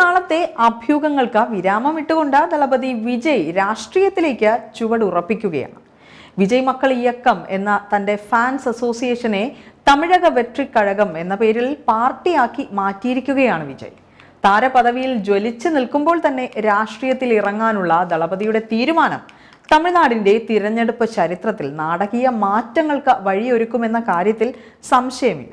നാളത്തെ അഭ്യൂഹങ്ങൾക്ക് വിരാമം ഇട്ടുകൊണ്ട് ദളപതി വിജയ് രാഷ്ട്രീയത്തിലേക്ക് ചുവടുറപ്പിക്കുകയാണ്. വിജയ് മക്കൾ ഇയക്കം എന്ന തന്റെ ഫാൻസ് അസോസിയേഷനെ തമിഴക വെട്രിക്കഴകം എന്ന പേരിൽ പാർട്ടിയാക്കി മാറ്റിയിരിക്കുകയാണ് വിജയ്. താരപദവിയിൽ ജ്വലിച്ചു നിൽക്കുമ്പോൾ തന്നെ രാഷ്ട്രീയത്തിൽ ഇറങ്ങാനുള്ള ദളപതിയുടെ തീരുമാനം തമിഴ്നാടിന്റെ തിരഞ്ഞെടുപ്പ് ചരിത്രത്തിൽ നാടകീയ മാറ്റങ്ങൾക്ക് വഴിയൊരുക്കുമെന്ന കാര്യത്തിൽ സംശയമില്ല.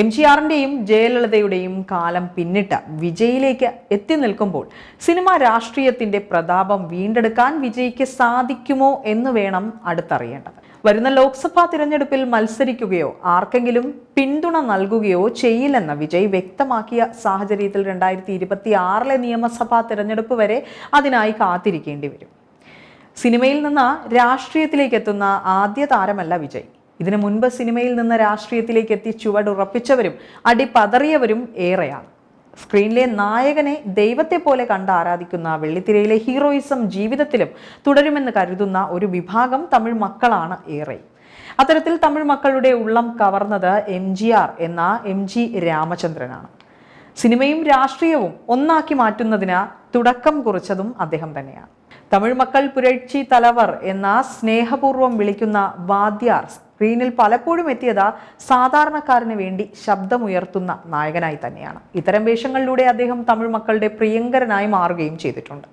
എം ജി ആറിന്റെയും ജയലളിതയുടെയും കാലം പിന്നിട്ട് വിജയിലേക്ക് എത്തി നിൽക്കുമ്പോൾ സിനിമ രാഷ്ട്രീയത്തിന്റെ പ്രതാപം വീണ്ടെടുക്കാൻ വിജയ്ക്ക് സാധിക്കുമോ എന്ന് വേണം അടുത്തറിയേണ്ടത്. വരുന്ന ലോക്സഭാ തിരഞ്ഞെടുപ്പിൽ മത്സരിക്കുകയോ ആർക്കെങ്കിലും പിന്തുണ നൽകുകയോ ചെയ്യില്ലെന്ന് വിജയ് വ്യക്തമാക്കിയ സാഹചര്യത്തിൽ രണ്ടായിരത്തി ഇരുപത്തി ആറിലെ നിയമസഭാ തിരഞ്ഞെടുപ്പ് വരെ അതിനായി കാത്തിരിക്കേണ്ടി വരും. സിനിമയിൽ നിന്ന് രാഷ്ട്രീയത്തിലേക്ക് എത്തുന്ന ആദ്യ താരമല്ല വിജയ്. ഇതിനു മുൻപ് സിനിമയിൽ നിന്ന് രാഷ്ട്രീയത്തിലേക്ക് എത്തി ചുവടുറപ്പിച്ചവരും അടിപതറിയവരും ഏറെയാണ്. സ്ക്രീനിലെ നായകനെ ദൈവത്തെ പോലെ കണ്ട് ആരാധിക്കുന്ന വെള്ളിത്തിരയിലെ ഹീറോയിസം ജീവിതത്തിലും തുടരുമെന്ന് കരുതുന്ന ഒരു വിഭാഗം തമിഴ് മക്കളാണ് ഏറെ. അത്തരത്തിൽ തമിഴ് മക്കളുടെ ഉള്ളം കവർന്നത് എം ജി ആർ എന്ന എം ജി രാമചന്ദ്രനാണ്. സിനിമയും രാഷ്ട്രീയവും ഒന്നാക്കി മാറ്റുന്നതിന് തുടക്കം കുറിച്ചതും അദ്ദേഹം തന്നെയാണ്. തമിഴ് മക്കൾ പുരഴ്ചി തലവർ എന്ന സ്നേഹപൂർവം വിളിക്കുന്ന വാദ്യാർ സ്ക്രീനിൽ പലപ്പോഴും എത്തിയത് സാധാരണക്കാരന് വേണ്ടി ശബ്ദമുയർത്തുന്ന നായകനായി തന്നെയാണ്. ഇത്തരം വേഷങ്ങളിലൂടെ അദ്ദേഹം തമിഴ് മക്കളുടെ പ്രിയങ്കരനായി മാറുകയും ചെയ്തിട്ടുണ്ട്.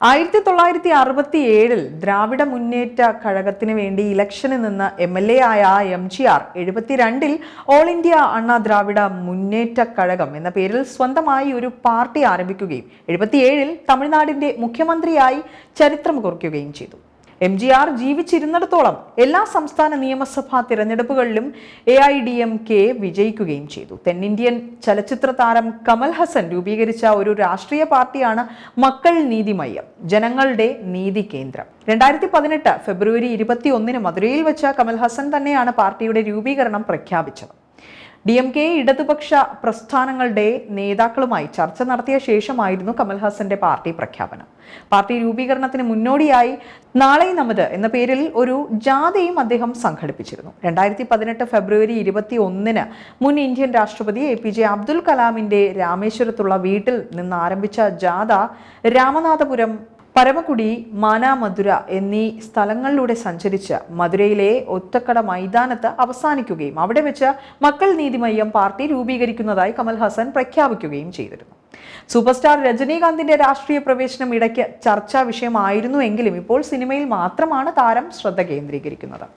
ആയിരത്തി തൊള്ളായിരത്തി അറുപത്തി ഏഴിൽ ദ്രാവിഡ മുന്നേറ്റ കഴകത്തിന് വേണ്ടി ഇലക്ഷനിൽ നിന്ന് എം എൽ എ ആയ എം ജി ആർ എഴുപത്തിരണ്ടിൽ ഓൾ ഇന്ത്യ അണ്ണാ ദ്രാവിഡ മുന്നേറ്റ കഴകം എന്ന പേരിൽ സ്വന്തമായി ഒരു പാർട്ടി ആരംഭിക്കുകയും എഴുപത്തിയേഴിൽ തമിഴ്നാടിന്റെ മുഖ്യമന്ത്രിയായി ചരിത്രം കുറിക്കുകയും ചെയ്തു. എം ജി ആർ ജീവിച്ചിരുന്നിടത്തോളം എല്ലാ സംസ്ഥാന നിയമസഭാ തിരഞ്ഞെടുപ്പുകളിലും A I D M K വിജയിക്കുകയും ചെയ്തു. തെന്നിന്ത്യൻ ചലച്ചിത്ര താരം കമൽ ഹസൻ രൂപീകരിച്ച ഒരു രാഷ്ട്രീയ പാർട്ടിയാണ് മക്കൾ നീതി മയ്യം ജനങ്ങളുടെ നീതി കേന്ദ്രം. രണ്ടായിരത്തി പതിനെട്ട് ഫെബ്രുവരി ഇരുപത്തി ഒന്നിന് മധുരയിൽ വെച്ച കമൽ ഹസൻ തന്നെയാണ് പാർട്ടിയുടെ രൂപീകരണം പ്രഖ്യാപിച്ചത്. ഡി എം കെ ഇടതുപക്ഷ പ്രസ്ഥാനങ്ങളുടെ നേതാക്കളുമായി ചർച്ച നടത്തിയ ശേഷമായിരുന്നു കമൽഹാസന്റെ പാർട്ടി പ്രഖ്യാപനം. പാർട്ടി രൂപീകരണത്തിന് മുന്നോടിയായി നാളെ നമുത് എന്ന പേരിൽ ഒരു ജാഥയും അദ്ദേഹം സംഘടിപ്പിച്ചിരുന്നു. രണ്ടായിരത്തി പതിനെട്ട് ഫെബ്രുവരി ഇരുപത്തി ഒന്നിന് മുൻ ഇന്ത്യൻ രാഷ്ട്രപതി എ പി ജെ അബ്ദുൽ കലാമിന്റെ രാമേശ്വരത്തുള്ള വീട്ടിൽ നിന്ന് ആരംഭിച്ച ജാഥ രാമനാഥപുരം പരമക്കുടി മാനാമധുര എന്നീ സ്ഥലങ്ങളിലൂടെ സഞ്ചരിച്ച് മധുരയിലെ ഒറ്റക്കട മൈതാനത്ത് അവസാനിക്കുകയും അവിടെ വെച്ച് മക്കൾ നീതിമയ്യം പാർട്ടി രൂപീകരിക്കുന്നതായി കമൽഹാസൻ പ്രഖ്യാപിക്കുകയും ചെയ്തിരുന്നു. സൂപ്പർ സ്റ്റാർ രജനീകാന്തിന്റെ രാഷ്ട്രീയ പ്രവേശനം ഇടയ്ക്ക് ചർച്ചാ വിഷയമായിരുന്നു എങ്കിലും ഇപ്പോൾ സിനിമയിൽ മാത്രമാണ് താരം ശ്രദ്ധ കേന്ദ്രീകരിക്കുന്നത്.